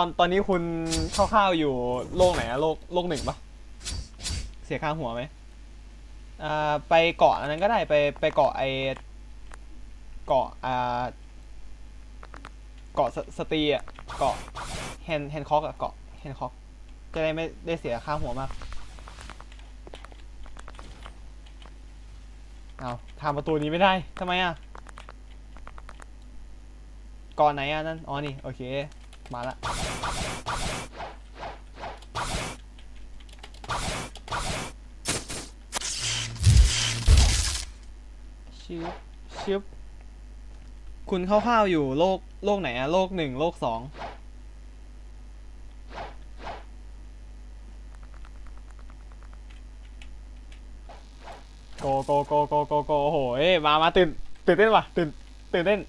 ตอนตอนนี้คุณคร่าวๆอยู่โลกไหนอะโลกโลกหนึ่งปะเสียค่าหัวไหมอ่าไปเกาะอันนั้นก็ได้ไปไปเกาะไอเกาะอ่าเกาะสสตีอะเกาะแฮนแฮนคอกอะเกาะแฮนคอกจะได้ไม่ได้เสียค่าหัวมากเอาทำประตูนี้ไม่ได้ทำไมอะเก่อนไหนอะนั่นอ๋อนี่โอเค มาละชิบชิบคุณคร่าวๆอยู่โลกโลกไหนอะโลกหนึ่งโลกสองโกโกโกโกโกโกโอ้โหเอ้ยมา มาตื่นตื่นเต้นว่ะตื่นตื่นเต้น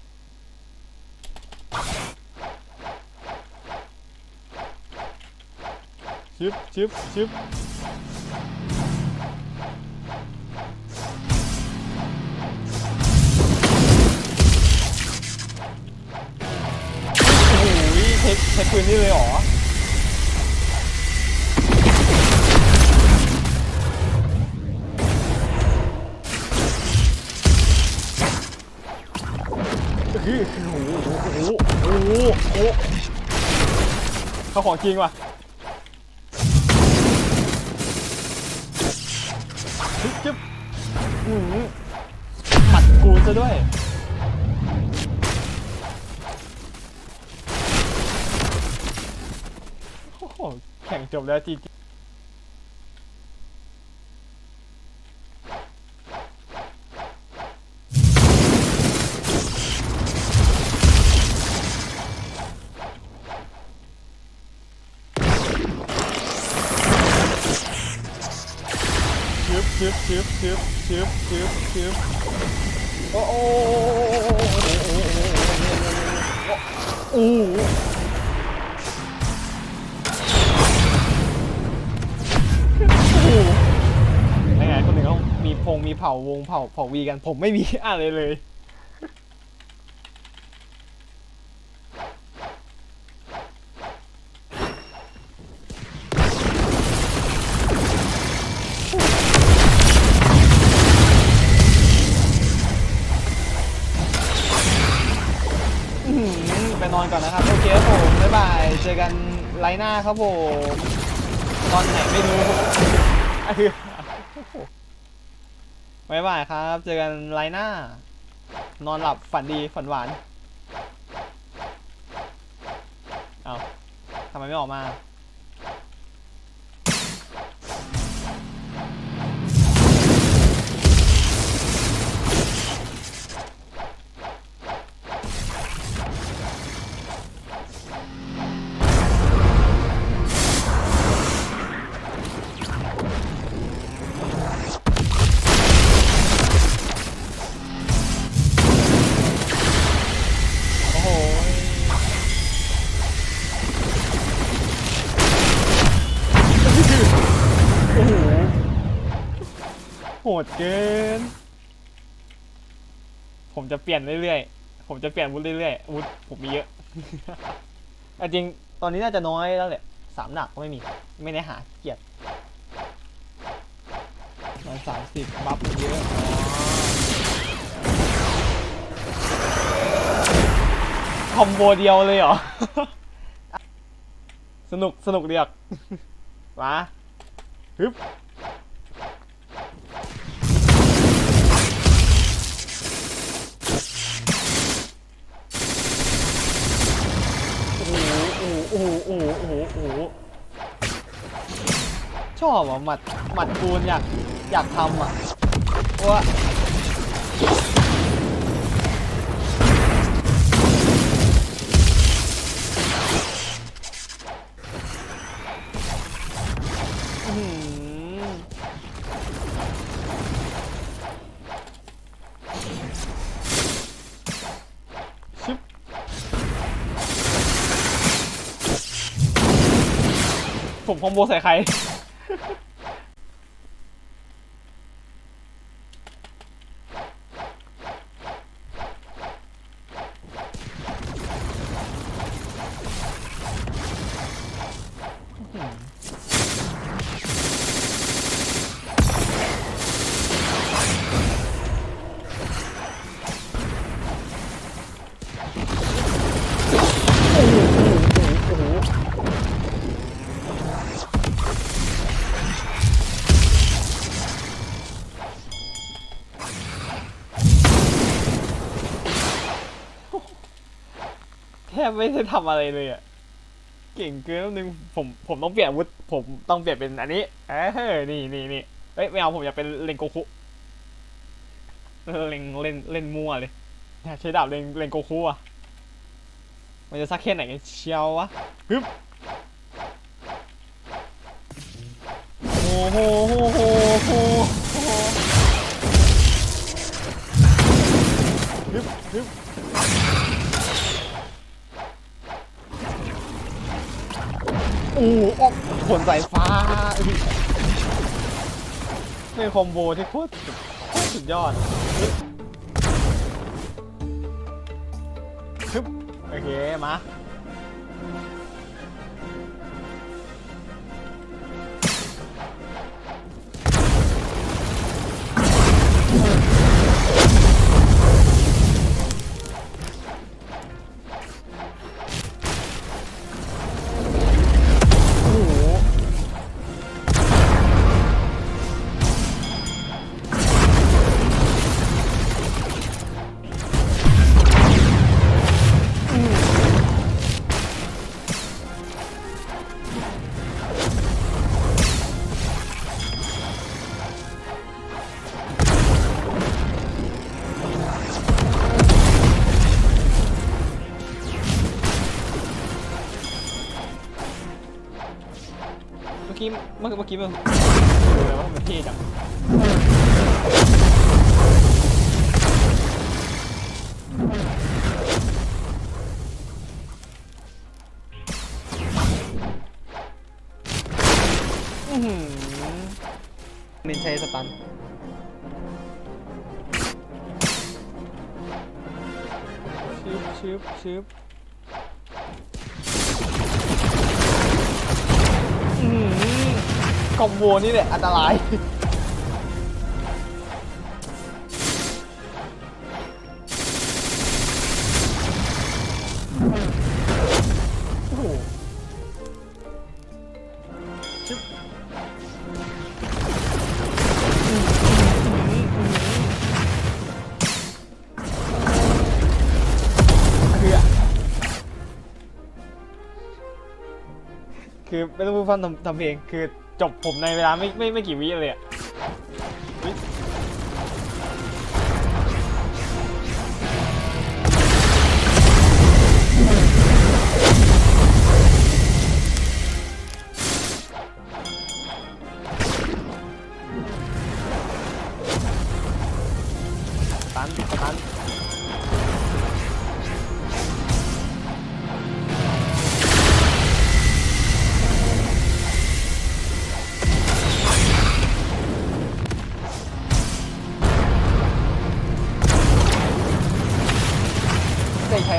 ชิบชิบชิบโอ้โหเทคเทคปืนนี่เลยเหรอ โอ้โหโอ้โหโอ้โหโอ้โหโอ้โหเขาของจริงว่ะ หมัดกูซะด้วย โอ้โห แข่งจบแล้วจริง ชึบชึบโอ้โหโอ้โหไม่งั้นคนหนึ่งเขามีพงมีเผ่าวงเผ่าเผ่าวีกัน ผมไม่มีอะไรเลย ก่อนนะครับ โอเคครับผมบ๊ายบาย เจอกันไลน์หน้าครับผมตอนไหนไม่รู้อะคือบ๊ายบายครับ เจอกันไลน์หน้า นอนหลับฝันดีฝันหวาน เอาทำไมไม่ออกมา ดเกิน ผมจะเปลี่ยนเรื่อยๆ ผมจะเปลี่ยนอาวุธเรื่อยๆอาวุธผมมีเยอะแต่จริงตอนนี้น่าจะน้อยแล้วแหละสามหนักก็ไม่มี ไม่ได้หาเกียรติร้อยสามสิบบัฟมันเยอะอ๋อคอมโบเดียวเลยเหรอ สนุกสนุกเดียกมาฮึบ โอ้โหโอ้โหโอ้โหโอ้โหโอ้โหช อบอะหมัดหมัดกูนอยากอยากทำอะว่าผมคอมโบใส่ใคร Ha ha ha. บไม่ได้ทำอะไรเลยอะเก่งเกินนิดนึงผมผมต้องเปลี่ยนอาวุธผมต้องเปลี่ยนเป็นอันนี้เออนี่นี่นี่เอ้ยไม่เอาผมอยากเป็นเลนโกคุเล่นเล่นเล่นมั่วเลยอยากใช้ดาบเล่นเล่นโกคุอะมันจะสักแค่ไหนกันเชียววะฮึบโอ้โหโอ้โหโอ้โหโอ้โหฮึบฮึบ อู้ออกผลสายฟ้าอุ๊ยเป็นคอมโบที่โคตรสุดโคตรสุดยอดฮึบโอเค มาโเมื่อเมื่อกี้มันดูแล้วว่ามันเท่จังอื้อหือนินใช้สตันชึบชึบชึบ อืม คอมโบนี่แหละอันตราย โอ้โหชึบคืออะคือไม่ต้องพูดฟันทำทำเพลงคือ จบผมในเวลาไม่ไม่ไม่กี่วิเลยอะ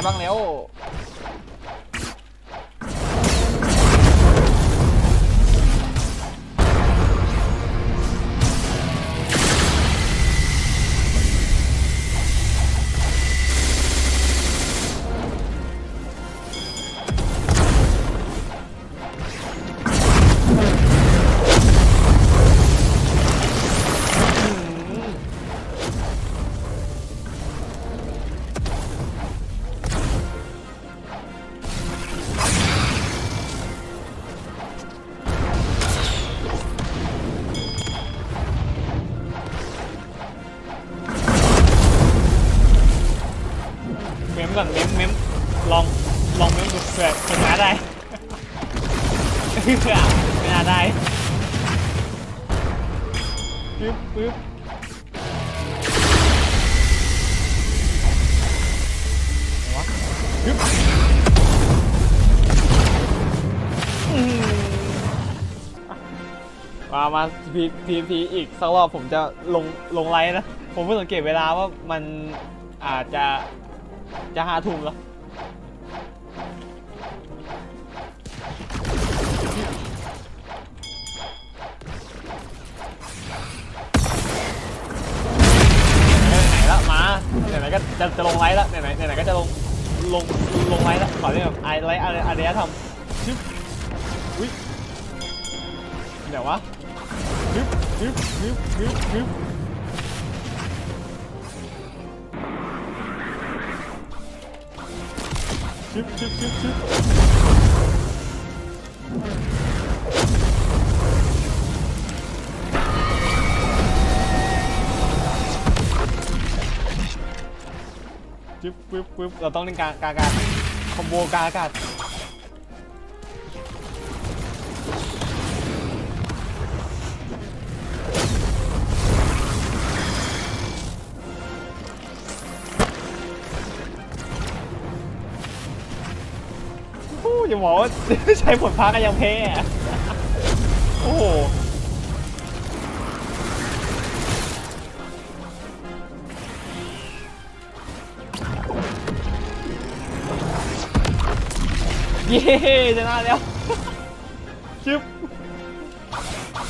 บ้างแล้ว ก่อนเมมเมมลองลองเมมดูเผื่อเผื่อหาได้เผื่อไม่น่าได้ปึ๊บปึ๊บวะปึ๊บมามาพีพีพีอีกสักรอบผมจะลงลงไลน์นะ ผมเพิ่งสังเกตเวลาว่ามันอาจจะ จะหาถุงเหรอไหนๆก็จะจะลงไลท์แล้วไหนๆไหนๆก็จะลงลงลงไลท์แล้วขอเรียกแบบไอไลท์อะไรอะไรทำชิบอุ้ยเดี๋ยววะชึบชึบชึบชึบชึบ Ship, ship, ship, ship. Ship, ship, ship. Là tao nên cà cà cà. Combo cà cà. อ้ยอย่าบอกว่าใช้ผลพักก็ยังแพ้โอ้โหเย้ชนะแล้วชึบ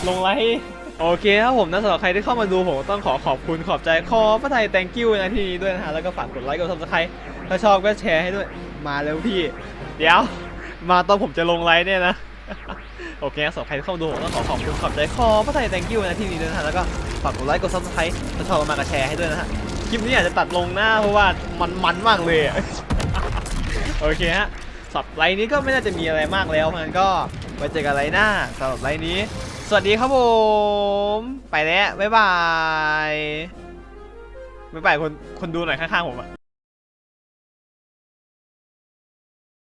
ลงไลค์โอเคครับผมนะสำหรับใครที่เข้ามาดูผมต้องขอขอบคุณขอบใจขอพระไทย thank you นะที่นี้ด้วยนะฮะ แล้วก็ฝากกดไลค์กด subscribe ถ้าชอบก็แชร์ให้ด้วย มาเร็วพี่ เดี๋ยว มาตอนผมจะลงไลค์เนี่ยนะ โอเคนะสำหรับใครที่เข้ามาดูผมต้องขอขอบคุณขอบใจขอพระไทย thank you นะที่นี้ด้วยนะฮะแล้วก็ฝากกดไลค์กด subscribe ถ้าชอบมากระแชร์ให้ด้วยนะฮะ คลิปนี้อาจจะตัดลงหน้าเพราะว่ามันมันมากเลยโอเคฮะสับไลน์นี้ก็ไม่น่าจะมีอะไรมากแล้วเพราะงั้นก็ไว้เจอกันไลน์หน้าสำหรับไลน์นี้ สวัสดีครับผม ไปแล้วบ๊ายบายบ๊ายบายคนคนดูหน่อยข้างๆผมอะ